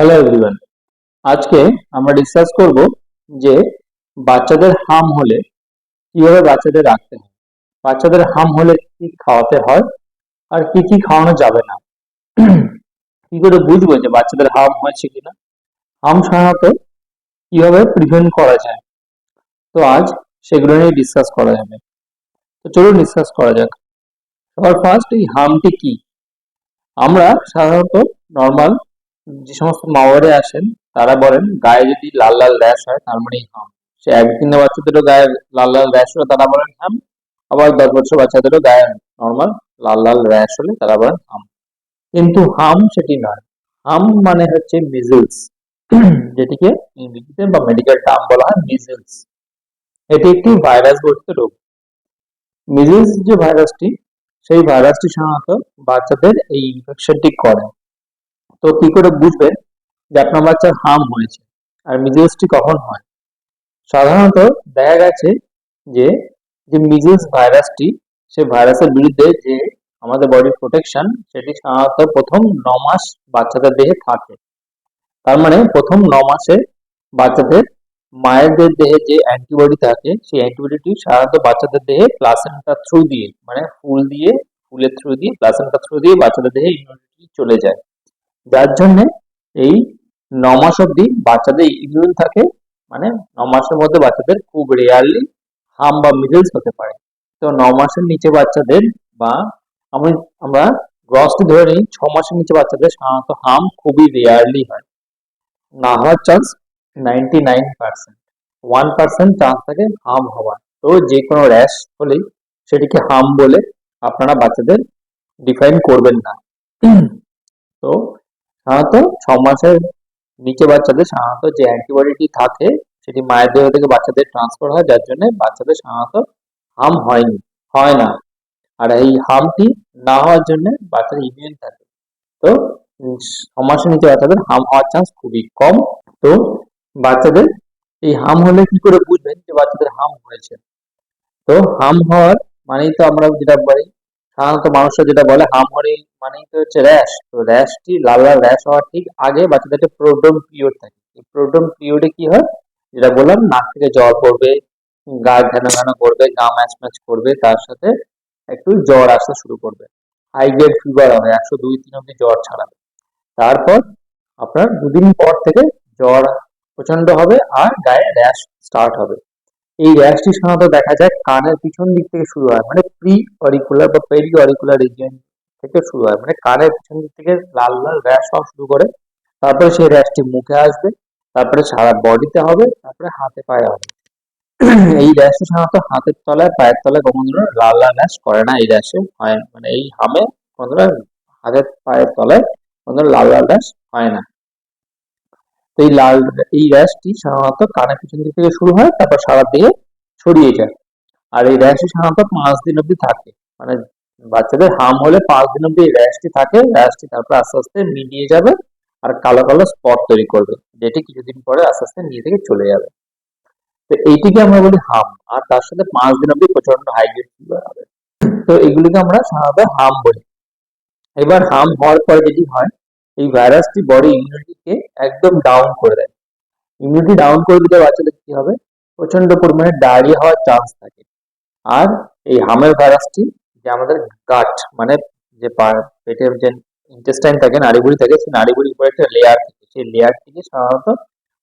Hello everyone আজকে আমরা discuss করব যে বাচ্চাদের হাম হলে কীভাবে বাচ্চাদের রাখতে হয়। বাচ্চাদের হাম হলে কি খাওয়াতে হয় আর কি কি খাওয়ানো যাবে না। কি করে বুঝব যে বাচ্চাদের হাম হয়েছে কিনা? হাম সাধারণত কীভাবে প্রিভেন্ট করা যায়? তো আজ সেগুলো নিয়ে ডিসকাস করা যাবে। তো চলুন ডিসকাস করা যাক। সবার ফার্স্ট এই হামটি কি? আমরা সাধারণত নর্মাল যে সমস্ত মা বাবারা আসেন, তারা বলেন, গায়ে যদি লাল লাল র্যাশ হয়, তার মানে হাম। সে এক দিনের বাচ্চাদেরও গায়ে লাল লাল র্যাশ হলে তারা বলেন হাম, আবার দশ বছর বাচ্চাদেরও গায়ে নর্মাল লাল লাল র্যাশ হলে তারা বলেন হাম। কিন্তু হাম সেটি নয়। হাম মানে হচ্ছে মিজলস যেটিকে ইংরেজিতে বা মেডিকেল টার্ম বলা হয় মিজলস এটি একটি ভাইরাস গঠিত রোগ। মিজলস যে ভাইরাসটি সেই ভাইরাসটি সাধারণত বাচ্চাদের এই ইনফেকশনটি করে। তো কি করে বুঝবেন যে আপনার বাচ্চার হাম হয়েছে? আর মিজেলসটি কখন হয়? সাধারণত দেখা গেছে যে যে মিজেলস ভাইরাসটি সেই ভাইরাসের বিরুদ্ধে যে আমাদের বডির প্রোটেকশন সেটি সাধারণত প্রথম ন মাস বাচ্চাদের দেহে থাকে। তার মানে প্রথম ন মাসে বাচ্চাদের মায়েদের দেহে যে অ্যান্টিবডি থাকে, সেই অ্যান্টিবডিটি সাধারণত বাচ্চাদের দেহে প্লাসেন্টার থ্রু দিয়ে মানে ফুল দিয়ে, ফুলের থ্রু দিয়ে প্লাসেন্টার থ্রু দিয়ে বাচ্চাদের দেহে ইমিউনিটি চলে যায়। যার জন্য এই ন মাস অব্দি বাচ্চাদের ইমিউন থাকে মানে ন মাসের মধ্যে বাচ্চাদের খুব রেয়ারলি হাম বা মিডলস হতে পারে। তো ন মাসের নিচে বাচ্চাদের বা আমি, আমরা গ্রসটি ধরে নিই, ছ মাসের নিচে বাচ্চাদের সাধারণত হাম খুবই রেয়ারলি হয়। না হওয়ার chance ninety nine percent one percent chance থাকে হাম হওয়ার। তো যে কোনো র্যাশ হলেই সেটিকে হাম বলে আপনারা বাচ্চাদের ডিফাইন করবেন না। তো সাধারণত ছ মাসের নিচে বাচ্চাদের সাধারণত যে অ্যান্টিবডিটি থাকে, সেটি মায়ের দেহ থেকে বাচ্চাদের ট্রান্সফার হয়, যার জন্য বাচ্চাদের সাধারণত হাম হয়নি, হয় না। আর এই হামটি না হওয়ার জন্য বাচ্চাদের ইমিউন থাকে। তো ছ মাসের নিচে বাচ্চাদের হাম হওয়ার চান্স খুবই কম। তো বাচ্চাদের এই হাম হলে কি করে বুঝবেন যে বাচ্চাদের হাম হয়েছে? তো হাম হওয়ার মানেই তো আমরা যেটা বলি সাধারণত মানুষরা যেটা বলে হাম হওয়ার মানেই তো হচ্ছে র্যাশ তো র্যাশটি লাল লাল র্যাশ হওয়ার ঠিক আগে বাচ্চাদের একটা প্রোড্রোম পিরিয়ড থাকে। এই প্রোডম পিরিয়ডে কি হয়? যেটা বললাম, নাক থেকে জল পড়বে, গা ঘন ঘন করবে, গা ম্যাচ ম্যাচ করবে, তার সাথে একটু জ্বর আসতে শুরু করবে। হাই গ্রেড ফিভার হবে, একশো দুই তিন অব্দি জ্বর ছাড়াবে। তারপর আপনার দুদিন পর থেকে জ্বর প্রচণ্ড হবে আর গায়ে র্যাশ স্টার্ট হবে। এই র্যাশটি সাধারণত দেখা যায় কানের পিছন দিক থেকে শুরু হয় মানে প্রি অরিকুলার বা পেরি অরিকুলার রিজিয়ন থেকে শুরু হয় মানে কানের পিছন দিক থেকে লাল লাল র্যাশ হওয়া শুরু করে। তারপরে সেই র্যাশটি মুখে আসবে, তারপরে সারা বডিতে হবে, তারপরে হাতে পায়ে হবে। এই র্যাশটি সাধারণত হাতের তলায়, পায়ের তলায় ধরনের লাল লাল র্যাশ করে না, এই র্যাশে হয় মানে এই হামে কোনো হাতের পায়ের তলায় ধরনের লাল লাল র্যাশ হয় না। এই লাল, এই র্যাশটি সাধারণত কানের পিছন দিক থেকে শুরু হয়, তারপর সারা দেহে ছড়িয়ে যায়। আর এই র্যাশটি সাধারণত পাঁচ দিন অবধি থাকে। মানে বাচ্চাদের হাম হলে পাঁচ দিন এই র্যাশটি থাকে। র্যাশটি তারপর আস্তে আস্তে মিলিয়ে যাবে আর কালো কালো স্পট তৈরি করবে। যেটি কিছুদিন পরে আস্তে আস্তে নিজে থেকে চলে যাবে। তো এইটিকে আমরা বলি হাম। আর তার সাথে পাঁচ দিন অবধি প্রচণ্ড হাইগ্রেড ফিভার হবে তো এগুলিকে আমরা সাধারণত হাম বলি। এবার হাম হওয়ার পরে যেটি হয় এই ভাইরাসটি বডি ইমিউনিটিকে একদম ডাউন করে দেয়। ইমিউনিটি ডাউন করে দিলে বাচ্চাদের কি হবে? প্রচণ্ড পরিমাণে ডায়রিয়া হওয়ার চান্স থাকে। আর এই হামের ভাইরাসটি যে আমাদের গাট মানে যে পেটের যে ইন্টেস্টাইন থাকে, নাড়িভুড়ি থাকে, সেই নাড়িভুড়ির উপরে একটা লেয়ার থাকে। সেই লেয়ার থেকে সাধারণত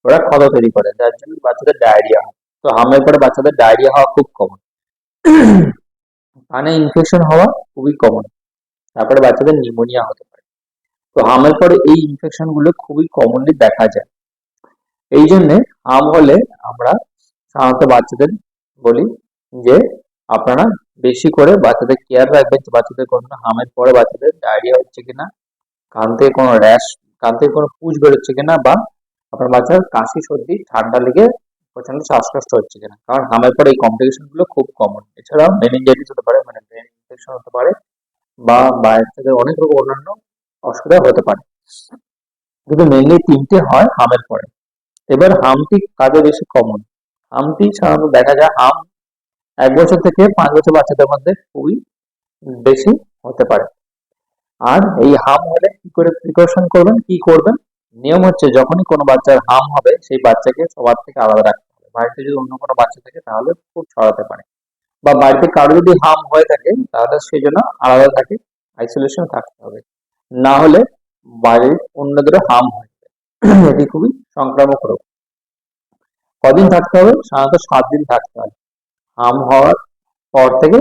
ওরা ক্ষত তৈরি করে, যার জন্য বাচ্চাদের ডায়রিয়া হয়। তো হামের পরে বাচ্চাদের ডায়রিয়া হওয়া খুব কমন কানে ইনফেকশন হওয়া খুবই কমন তারপরে বাচ্চাদের নিউমোনিয়া হতে পারে। তো হামের পরে এই ইনফেকশনগুলো খুবই কমনলি দেখা যায়। এই জন্য হাম হলে আমরা সাধারণত বাচ্চাদের বলি যে, আপনারা বেশি করে বাচ্চাদের কেয়ার রাখবেন, বাচ্চাদের কোনো হামের পরে বাচ্চাদের ডায়রিয়া হচ্ছে কিনা, কান থেকে কোনো র্যাশ কান থেকে কোনো পুজ বেরোচ্ছে কিনা, বা আপনার বাচ্চার কাশি, সর্দি, ঠান্ডা লেগে প্রচণ্ড শ্বাসকষ্ট হচ্ছে কিনা। কারণ হামের পরে এই কমপ্লিকেশনগুলো খুব কমন এছাড়াও মেনিনজাইটিস হতে পারে মানে ব্রেন ইনফেকশন হতে পারে, বা বাচ্চাদের অনেক রকম অন্যান্য অসুবিধা হতে পারে। কিন্তু মেনলি তিনটে হয় হামের পরে। এবার হামটি কাজে বেশি কমন হামটি সাধারণত দেখা যায় হাম এক বছর থেকে পাঁচ বছর বাচ্চাদের মধ্যে খুবই বেশি হতে পারে। আর এই হাম হলে কি করে প্রিকশন করবেন? কি করবেন? নিয়ম হচ্ছে যখনই কোনো বাচ্চার হাম হবে, সেই বাচ্চাকে সবার থেকে আলাদা রাখতে হবে। বাড়িতে যদি অন্য কোনো বাচ্চা থাকে, তাহলে খুব ছড়াতে পারে। বা বাড়িতে কারও যদি হাম হয়ে থাকে, তাহলে সেই জন্য আলাদা থাকে আইসোলেশন থাকতে হবে। না হলে বাড়ির অন্যদেরও হাম হয়ে। এটি খুবই সংক্রামক রোগ। কদিন থাকতে হবে? সাধারণত সাত দিন থাকতে হবে হাম হওয়ার পর থেকে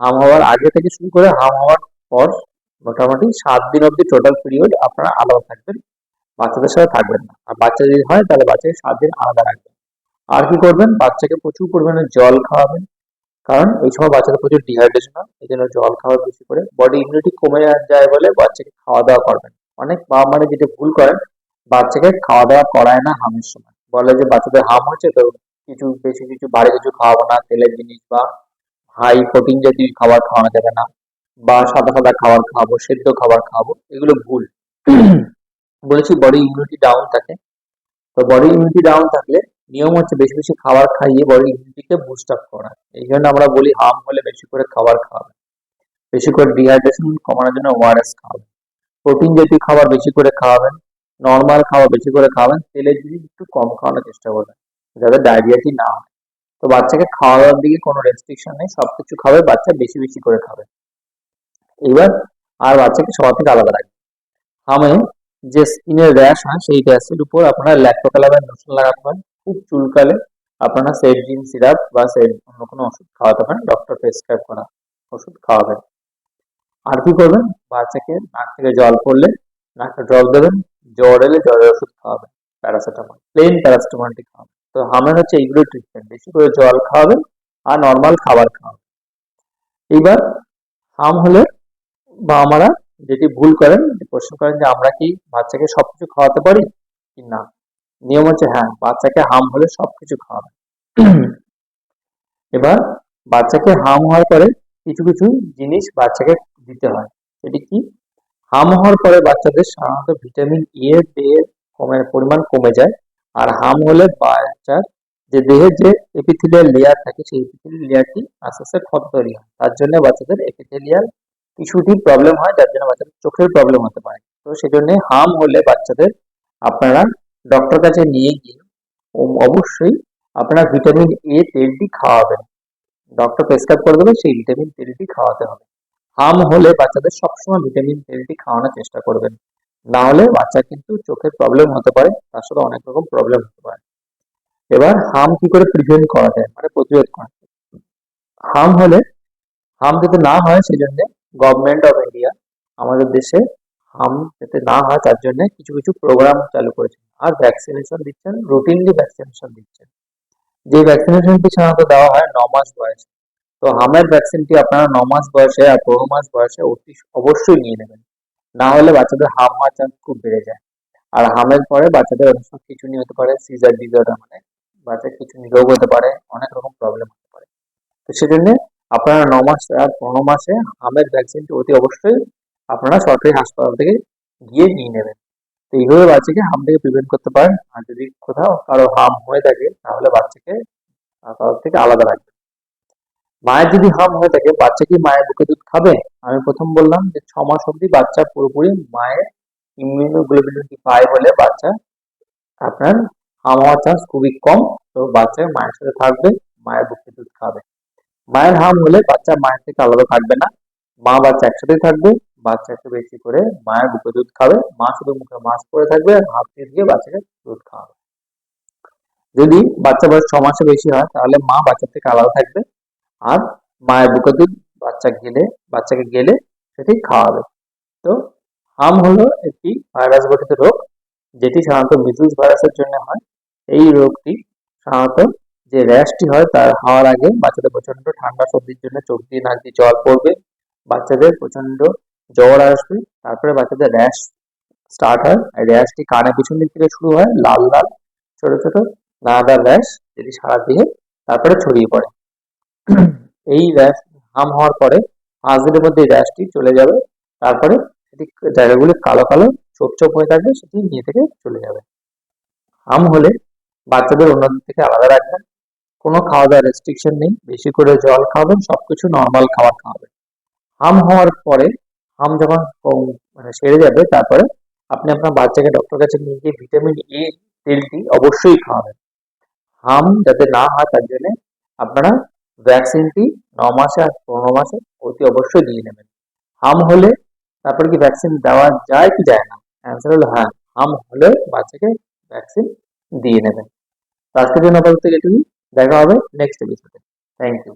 হাম হওয়ার আগে থেকে শুরু করে হাম হওয়ার পর মোটামুটি সাত দিন অবধি টোটাল পিরিয়ড আপনারা আলাদা থাকবেন, বাচ্চাদের সাথে থাকবেন না। আর বাচ্চা যদি হয়, তাহলে বাচ্চাকে সাত দিন আলাদা রাখবেন। আর কি করবেন? বাচ্চাকে প্রচুর পরিমাণে জল খাওয়াবেন কারণ এই সময় বাচ্চাদের প্রচুর ডিহাইড্রেশন হয়, এই জন্য জল খাওয়া বেশি করে বডি ইমিউনিটি কমে যায় বলে বাচ্চাকে খাওয়া দাওয়া করবেন। অনেক বাবা মানে যেটা ভুল করেন, বাচ্চাকে খাওয়া দাওয়া করায় না হামের সময়। বলে যে বাচ্চাদের হাম হচ্ছে তো কিছু বেশি কিছু ভারী কিছু খাওয়াবো না, তেলের জিনিস বা হাই প্রোটিন জাতীয় খাবার খাওয়ানো যাবে না, বা সাদা সাদা খাবার খাওয়াবো, সেদ্ধ খাবার খাওয়াবো, এগুলো ভুল। বলেছি বডি ইমিউনিটি ডাউন থাকে। তো বডি ইমিউনিটি ডাউন থাকলে নিয়ম হচ্ছে বেশি বেশি খাবার খাইয়ে বডি ইমিউনিটিকে বুস্ট আপ করা। এই জন্য আমরা বলি হাম হলে বেশি করে খাবার খাওয়াবে বেশি করে ডিহাইড্রেশন কমানোর জন্য ওআরএস খাওয়াবেন প্রোটিন জাতীয় খাবার বেশি করে খাওয়াবেন নর্মাল খাবার বেশি করে খাওয়াবেন, তেলের জিনিস একটু কম খাওয়ানোর চেষ্টা করবেন, যাতে ডায়রিয়াটি না হয়। তো বাচ্চাকে খাওয়া দাওয়ার দিকে কোনো রেস্ট্রিকশন নেই সব কিছু খাবে, বাচ্চা বেশি বেশি করে খাবে। এবার আর বাচ্চাকে সবার থেকে আলাদা রাখবে হামে যে স্কিনের র্যাশ হয়, সেই র্যাশের উপর আপনারা ল্যাক্টোকালামের লোশন লাগাতে পারেন। খুব চুলকালে আপনারা সেডজিন সিরাপ বা সেড অন্য কোনো ওষুধ খাওয়াতে পারেন ডক্টর প্রেসক্রাইব করা ওষুধ খাওয়াবেন। আর কি করবেন? বাচ্চাকে নাক থেকে জল পড়লে নাকটা জল দেবেন, জ্বর এলে জ্বরের ওষুধ খাওয়াবেন প্যারাসিটামল প্লেন প্যারাসিটামলটি খাওয়াবেন। তো হামের হচ্ছে এইগুলো ট্রিটমেন্ট বেশি করে জল খাওয়াবেন আর নর্মাল খাবার খাওয়াবেন। এইবার হাম হলে বা আমরা যেটি ভুল করেন প্রশ্ন করেন যে আমরা কি বাচ্চাকে সবকিছু খাওয়াতে পারি কি না? নিয়ম হচ্ছে হ্যাঁ বাচ্চাকে হাম হলে সবকিছু খাওয়াবে। এবার বাচ্চাকে হাম হওয়ার পরে কিছু কিছু জিনিস বাচ্চাকে দিতে হয়। সেটি কি? হাম হওয়ার পরে বাচ্চাদের সাধারণত ভিটামিন ই এর কমের পরিমাণ কমে যায়। আর হাম হলে বাচ্চার যে দেহের যে এপিথেলিয়াল লেয়ার থাকে, সেই এপিথেলিয়াল লেয়ারটি আস্তে আস্তে ক্ষত তৈরি হয়। তার জন্য বাচ্চাদের এপিথেলিয়াল টিস্যুটি প্রবলেম হয়, যার জন্য বাচ্চাদের চোখের প্রবলেম হতে পারে। তো সেজন্য হাম হলে বাচ্চাদের আপনারা ডক্টর কাছে নিয়ে গিয়ে অবশ্যই আপনারা ভিটামিন এ তেলটি খাওয়াবেন। ডক্টর প্রেসক্রাইব করে দেবে, সেই ভিটামিন তেলটি খাওয়াতে হবে। হাম হলে বাচ্চাদের সবসময় ভিটামিন তেলটি খাওয়ানোর চেষ্টা করবেন। না হলে বাচ্চা কিন্তু চোখের প্রবলেম হতে পারে, তার সাথে অনেক রকম প্রবলেম হতে পারে। এবার হাম কি করে প্রিভেন্ট করা যায়? মানে প্রতিরোধ করা যায়। হাম হলে, হাম যাতে না হয় সেই জন্য গভর্নমেন্ট অফ ইন্ডিয়া আমাদের দেশে হাম যাতে না হয় তার জন্য কিছু কিছু প্রোগ্রাম চালু করেছেন আর ভ্যাকসিনেশন দিচ্ছেন রুটিনলি ভ্যাকসিনেশন দিচ্ছেন। যে ভ্যাকসিনেশনটি সাধারণত দেওয়া হয় ন মাস বয়সে। তো হামের ভ্যাকসিনটি আপনারা ন মাস বয়সে আর পনেরো মাস বয়সে অতি অবশ্যই নিয়ে নেবেন। না হলে বাচ্চাদের হাম হওয়ার চান্স খুব বেড়ে যায়। আর হামের পরে বাচ্চাদের অনেক সময় খিচুনি হতে পারে সিজার ডিজর্ডার মানে বাচ্চার খিচুনি রোগ হতে পারে, অনেক রকম প্রবলেম হতে পারে। তো সেজন্য আপনারা ন মাস আর পনেরো মাসে হামের ভ্যাকসিনটি অতি অবশ্যই আপনারা সরকারি হাসপাতাল থেকে গিয়ে নিয়ে নেবেন। এইভাবে বাচ্চাকে হাম থেকে প্রিভেন্ট করতে পারেন। আর যদি কোথাও কারও হাম হয়ে থাকে, তাহলে বাচ্চাকে কারোর থেকে আলাদা রাখবেন। মায়ের যদি হাম হয়ে থাকে, বাচ্চা কি মায়ের বুকে দুধ খাবে? আমি প্রথম বললাম যে ছ মাস অবধি বাচ্চা পুরোপুরি মায়ের ইমিউনোগ্লোবিলিটি পায় বলে বাচ্চা, আপনার হাম হওয়ার চান্স খুবই কম। তো বাচ্চা মায়ের সাথে থাকবে, মায়ের বুকে দুধ খাবে। মায়ের হাম হলে বাচ্চা মায়ের থেকে আলাদা থাকবে না। মা বাচ্চা একসাথে থাকবে। বাচ্চা একটু বেশি করে মায়ের বুকে দুধ খাবে। মা শুধু মুখে মাস্ক পরে থাকবে আর হাত দিয়ে বাচ্চাকে দুধ খাওয়াবে। যদি বাচ্চা বয়স ছ মাসে বেশি হয়, তাহলে মা বাচ্চা থেকে আলাদা থাকবে আর মায়ের বুকে দুধ বাচ্চা গেলে, বাচ্চাকে গেলে সেটি খাওয়াবে। তো হাম হলো একটি ভাইরাস গঠিত রোগ, যেটি সাধারণত মিজুলস ভাইরাসের জন্য হয়। এই রোগটি সাধারণত যে র্যাশটি হয়, তার হওয়ার আগে বাচ্চাদের প্রচণ্ড ঠান্ডা, সর্দির জন্য চোখ দিয়ে নাক দিয়ে জল পড়বে। বাচ্চাদের প্রচণ্ড জ্বর আসবে, তারপরে বাচ্চাদের র্যাশ স্টার্ট হয়। র্যাশটি কানে পিছন দিক থেকে শুরু হয়, লাল লাল, ছোট ছোট দানাদার র্যাশ যেটি সারা দিয়ে তারপরে ছড়িয়ে পড়ে। এই র্যাশ হাম হওয়ার পরে পাঁচ দিনের মধ্যে এই র্যাশটি চলে যাবে, তারপরে সেটি জায়গাগুলি কালো কালো চোপ চোপ হয়ে থাকবে, সেটি নিয়ে থেকে চলে যাবে। হাম হলে বাচ্চাদের অন্যদের থেকে আলাদা রাখবেন। কোনো খাওয়া দাওয়ার রেস্ট্রিকশন নেই, বেশি করে জল খাওয়াবেন, সবকিছু নর্মাল খাবার খাওয়াবেন। হাম হওয়ার পরে হাম যখন মানে সেরে যাবে, তারপরে আপনি আপনার বাচ্চাকে ডক্টর কাছে নিয়ে গিয়ে ভিটামিন এ তেলটি অবশ্যই খাওয়াবেন। হাম যাতে না হয়, তার জন্য আপনারা ভ্যাকসিনটি ন মাসে আর পনেরো মাসে অতি অবশ্যই দিয়ে নেবেন। হাম হলে তারপরে কি ভ্যাকসিন দেওয়া যায় কি যায় না? অ্যান্সার হলো হ্যাঁ হাম হলে বাচ্চাকে ভ্যাকসিন দিয়ে নেবেন। আজকের জন্য আপাতত এটুকুই। দেখা হবে নেক্সট এপিসোডে থ্যাংক ইউ